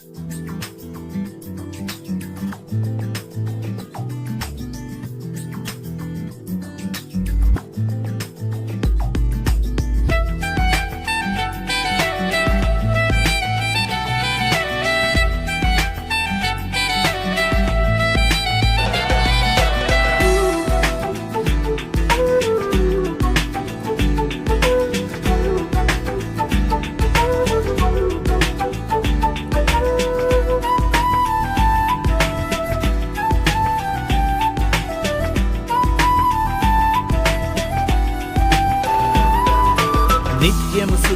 నిత్యము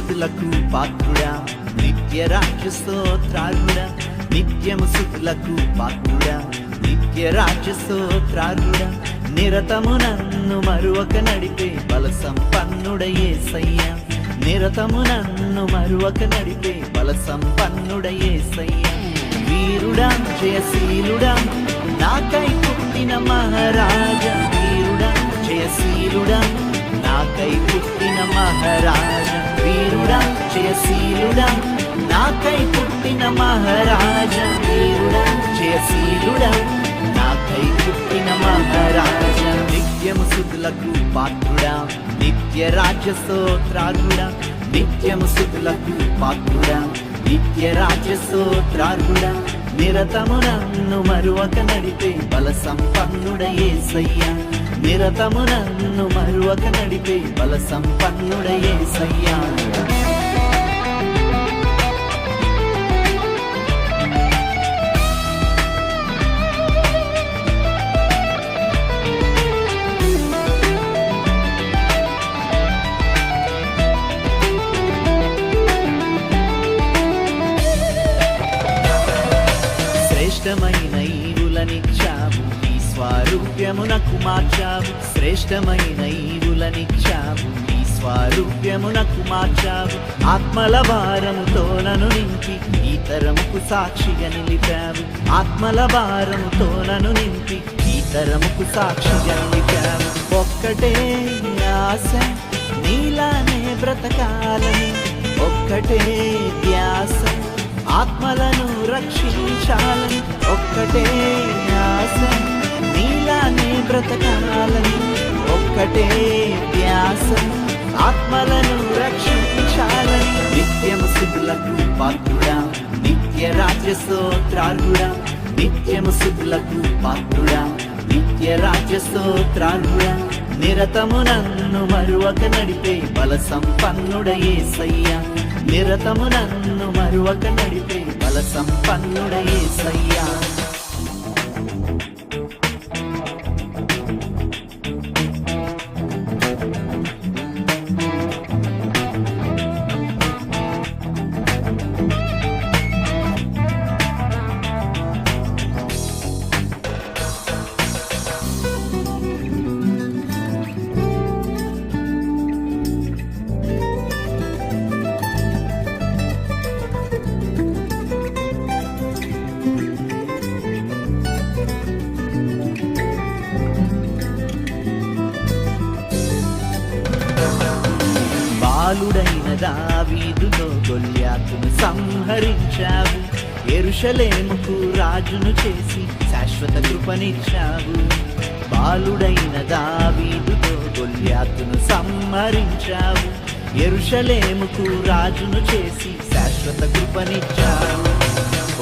సుతులకు పాత్రుడా. నిత్య రాజ్య స్తోత్రారుడా నిత్యము సుతులకు పాత్రుడా. నిత్య రాజ్య స్తోత్రారుడా నిరతము నన్ను మరువక నడిపే బల సంపన్నుడయేసయ్యా నిరతము నన్ను మరువక నడిపే బల సంపన్నుడయేసయ్యా వీరుడా జయశీలుడా. నాకై పుట్టిన మహారాజా. వీరుడా జయశీలుడా. నాకై పుట్టిన మహారాజ. వీరుడం జయశీలుడం. నాకై పుట్టిన మహారాజ వీరుడం జయశీలుడం. నాకై పుట్టిన మహారాజ నిత్యము సుతులకు పాత్రుడా నిత్య రాజ్య స్తోత్రారుడా నిత్యము సుతులకు పాత్రుడా నిత్య రాజ్య స్తోత్రారుడా నిరతము నన్ను మరువక నడిపే బల సంపన్నుడయేసయ్యా నిరతము నన్ను మరువక నడిపే బల సంపన్నుడయే సయ్యా. స్వారూప్యమునకు మార్చావు. శ్రేష్టమైన ఈవులనిచ్చావు. నీ స్వారూప్యమునకు మార్చావు. ఆత్మల భారముతో నన్ను నింపి ఈ తరముకు సాక్షిగా నిలిపావు. ఆత్మల భారముతో నన్ను నింపి ఈ తరముకు సాక్షిగా నిలిపావు. ఒక్కటే ఆశ నీలానే బ్రతకాలని. ఒక్కటే ధ్యాస ఆత్మలను రక్షించాలని. ఒక్కటే ఆశ నీలానే బ్రతకాలని ఒక్కటే వ్యాసం ఆత్మలను రక్షించాలని నిత్యం శుద్ధులకు పాత్రుడా నిత్య రాజ్య స్తోత్రార్హుడా. నిత్యము శుద్ధులకు పాత్రుడా నిత్య రాజ్య స్తోత్రార్హుడా. నిరతము నన్ను మరువక నడిపే బల సంపన్నుడయేసయ్యా నిరతము నన్ను మరువక నడిపే బల సంపన్నుడయే సయ్యా సంహరించావు. ఎరుషలేముకు రాజును చేసి శాశ్వత కృపనిచ్చావు. బాలుడైన దావీదుతో గొల్యాతును సంహరించావు. ఎరుషలేముకు రాజును చేసి శాశ్వత కృపనిచ్చావు.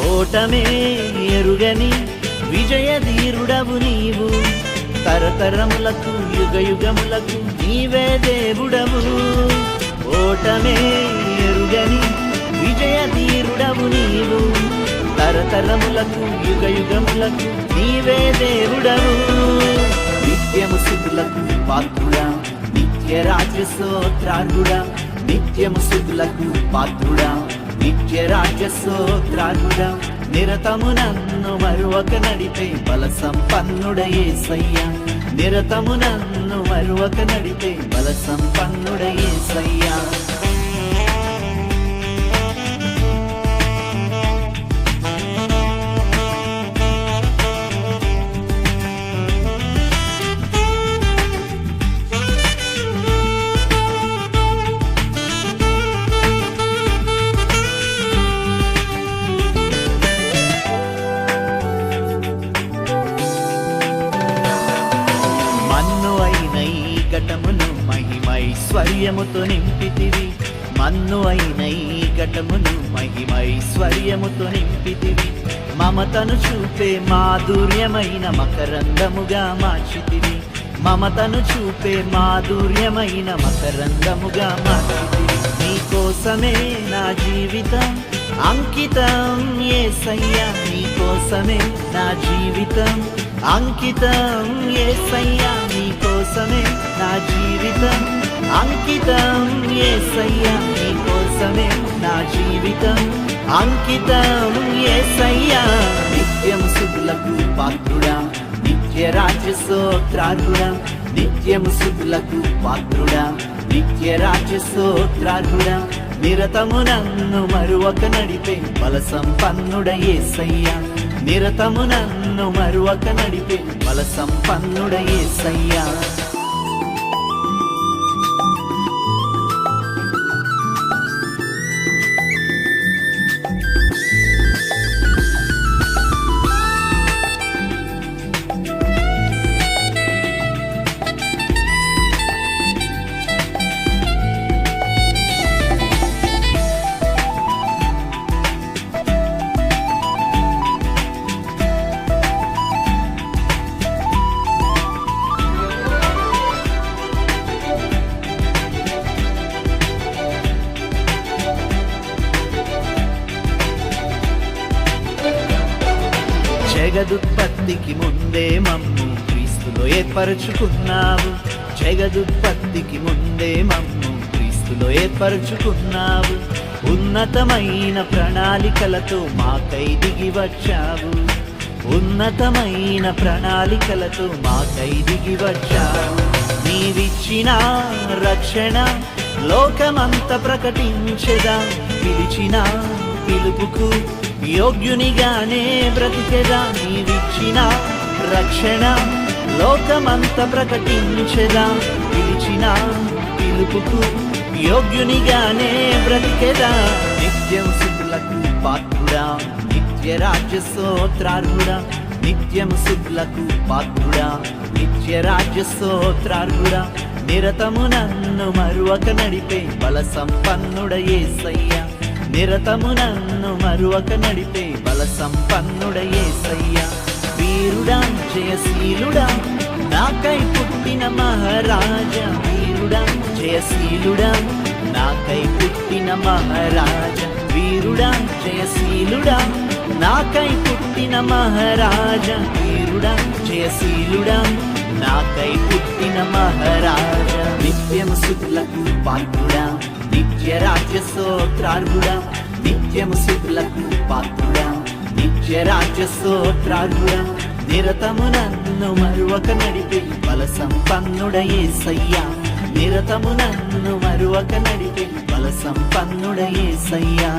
ఓటమే ఎరుగని విజయధీరుడవు నీవు. తరతరములకు యుగ యుగములకు నీవే దేవుడవు. ఓటమే ఎరుగని విజయ ధీరుడవు నీవు. తరతరములకు యుగ యుగములకు నీవే దేవుడవు. నిత్యము సుతులకు పాత్రుడా నిత్య రాజ్య స్తోత్రారుడా నిత్యము సుతులకు పాత్రుడా నిత్య రాజ్య స్తోత్రారుడా నిరతము నన్ను మరువక నడిపే బల సంపన్నుడయేసయ్యా నిరతము నన్ను మరువక నడిపే బల సంపన్నుడయేసయ్యా ఐశ్వర్యముతో నింపితివి. మన్ను అయిన ఈ ఘటమును మహిమైశ్వర్యముతో నింపితివి. మమతను చూపే మాధుర్యమైన మకరందముగా మార్చితివి. మమతను చూపే మాధుర్యమైన మకరందముగా మార్చితివి. నీకోసమే నా జీవితం అంకితం ఏ ఏసయ్యా నీకోసమే నా జీవితం అంకితం ఏసయ్యా నీకోసమే నా జీవితం అంకితం ఏసయ్యా నీకోసమే నా జీవితం. అంకితం ఏసయ్యా నిత్యం శుద్ధులకు పాత్రుడా. నిత్య రాజ్య నిత్యం శుద్ధులకు పాత్రుడా. నిత్య రాజ్య నిరతము నన్ను మరువక నడిపే బల సంపన్నుడ ఏసయ్యా. నిరతము నన్ను మరువక నడిపే బల సంపన్నుడ ఏసయ్యా. జగదుత్పత్తికి ముందే మమ్ము క్రీస్తులో ఏర్పరచుకున్నావు. జగదుత్పత్తికి ముందే మమ్ము క్రీస్తులో ఏర్పరచుకున్నావు. ఉన్నతమైన ప్రణాళికలతో మాకై దిగి వచ్చావు. ఉన్నతమైన ప్రణాళికలతో మాకై దిగి వచ్చావు. నీవిచ్చిన రక్షణ లోకమంత ప్రకటించదా. పిలిచిన పిలుపుకు యోగ్యునిగానే బ్రతికెదా నీవిచ్చిన రక్షణ? లోకమంత ప్రకటించెదా? పిలిచిన పిలుపుకు యోగ్యునిగానే బ్రతికెదా? నిత్యం శుద్ధులకు పాత్రుడా నిత్య రాజ్య స్తోత్రార్హుడా నిత్యం శుద్ధులకు పాత్రుడా నిత్య రాజ్య స్తోత్రార్హుడా నిరతము నన్ను మరువక నడిపే బల సంపన్నుడ నిరతము నన్ను మరువక నడిపే బల సంపన్నుడయే సయ్యా వీరుడా జయశీలుడా నాకై పుట్టిన మహారాజా. వీరుడా జయశీలుడా నాకై పుట్టిన మహారాజా. వీరుడా జయశీలుడా నాకై పుట్టిన మహారాజా. వీరుడా జయశీలుడా నాకై పుట్టిన మహారాజా. నిత్యం శుద్ధులకు పాత్రుడా. నిత్య రాజ్య స్తోత్రార్హుడా నిత్యం సిద్ధులకు పాత్రుడా నిత్య రాజ్య స్తోత్రార్హుడా నిరతము నన్ను మరువక నడిపే బల సంపన్నుడయే సయ్యా నిరతము నన్ను మరువక నడిపే బల సంపన్నుడయే సయ్యా